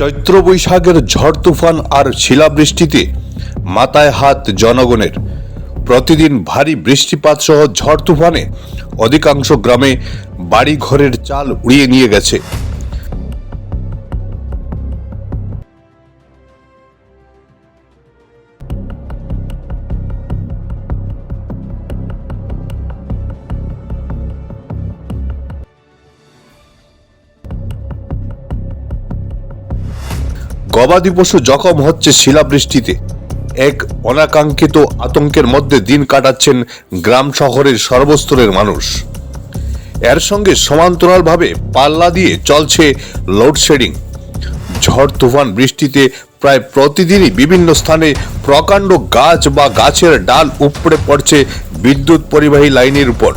চৈত্র বৈশাখের ঝড় তুফান আর শিলাবৃষ্টিতে মাথায় হাত জনগণের। প্রতিদিন ভারী বৃষ্টিপাত সহ ঝড় তুফানে অধিকাংশ গ্রামে বাড়ি ঘরের চাল উড়িয়ে নিয়ে গেছে। গবাদি পশু জখম হচ্ছে শিলাবৃষ্টিতে। এক অনাকাঙ্ক্ষিত আতঙ্কের মধ্যে দিন কাটাচ্ছেন গ্রাম শহরের সর্বস্তরের মানুষ। এর সঙ্গে সমান্তরালভাবে পাল্লা দিয়ে চলছে লোডশেডিং। ঝড় তুফান বৃষ্টিতে প্রায় প্রতিদিনই বিভিন্ন স্থানে প্রকাণ্ড গাছ বা গাছের ডাল উপড়ে পড়ছে বিদ্যুৎ পরিবাহী লাইনের উপর।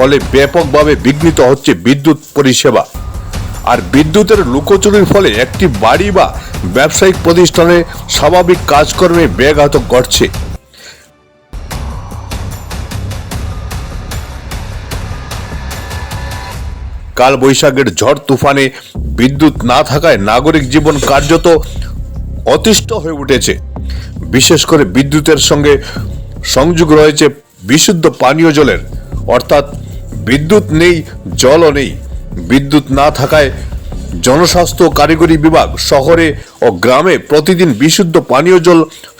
ফলে ব্যাপকভাবে বিঘ্নিত হচ্ছে বিদ্যুৎ পরিষেবা। আর বিদ্যুতের লুকোচুরির ফলে একটি বাড়ি বা ব্যবসায়িক প্রতিষ্ঠানে স্বাভাবিক কাজকর্মে ব্যাঘাত ঘটছে। কাল বৈশাখের ঝড় তুফানে বিদ্যুৎ না থাকায় নাগরিক জীবন কার্যত অতিষ্ঠ হয়ে উঠেছে। বিশেষ করে বিদ্যুতের সঙ্গে সংযোগ রয়েছে বিশুদ্ধ পানীয় জলের। অর্থাৎ বিদ্যুৎ নেই, জলও নেই। বিদ্যুৎ না থাকায় জনস্বাস্থ্য কারিগরি বিভাগ শহরে ও গ্রামে প্রতিদিন বিশুদ্ধ পানীয় জল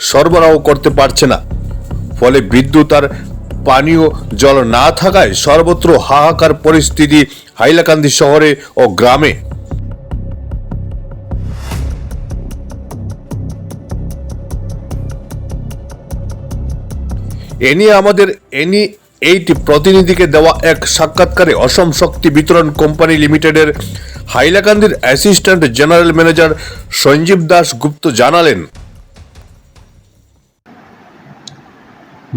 সরবরাহ করতে পারছে না। ফলে বিদ্যুৎ আর পানীয় জল না থাকায় সর্বত্র হাহাকার পরিস্থিতি হাইলাকান্দি শহরে ও গ্রামে। এ নিয়ে আমাদের এনি এইট প্রতিনিধিকে দেওয়া এক সাক্ষাৎকারে অসম শক্তি বিতরণ কোম্পানি লিমিটেডের হাইলাকান্দির assistant general manager Sanjib Das Gupta জানালেন।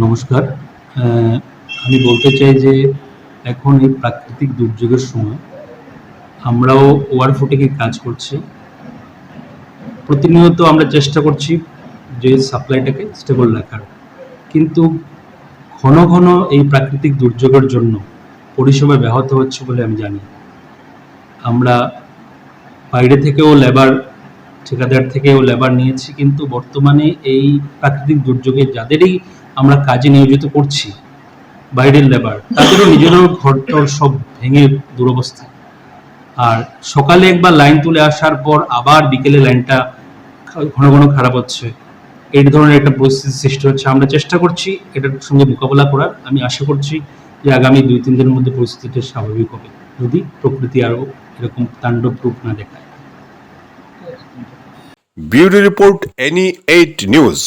নমস্কার। আমি বলতে চাই যে এখন এই প্রাকৃতিক দুর্যোগের সময় আমরাও ওয়ার ফুটিংয়ে কাজ করছি। প্রতিনিয়ত আমরা চেষ্টা করছি যে সাপ্লাইটাকে স্টেবল রাখার। কিন্তু ঘন ঘন এই প্রাকৃতিক দুর্যোগের জন্য পরিষেবা ব্যাহত হচ্ছে বলে আমি জানি। আমরা বাইরে থেকেও লেবার ঠিকাদার থেকেও লেবার নিয়েছি, কিন্তু বর্তমানে এই প্রাকৃতিক দুর্যোগে যাদেরই আমরা কাজে নিয়োজিত করছি, বাইরের লেবার তাদেরও নিজেরও ঘরটর সব ভেঙে দুরবস্থা। আর সকালে একবার লাইন তুলে আসার পর আবার বিকেলে লাইনটা ঘন ঘন খারাপ হচ্ছে। এই ধরনের একটা পরিস্থিতি সৃষ্টি হচ্ছে। আমরা চেষ্টা করছি এটার সঙ্গে মোকাবেলা করার। আমি আশা করছি যে আগামী দুই, তিন দিনের মধ্যে পরিস্থিতিটা স্বাভাবিক হবে, যদি প্রকৃতি আরও এরকম তাণ্ডব রূপ না দেখায়। Bureau report any eight news.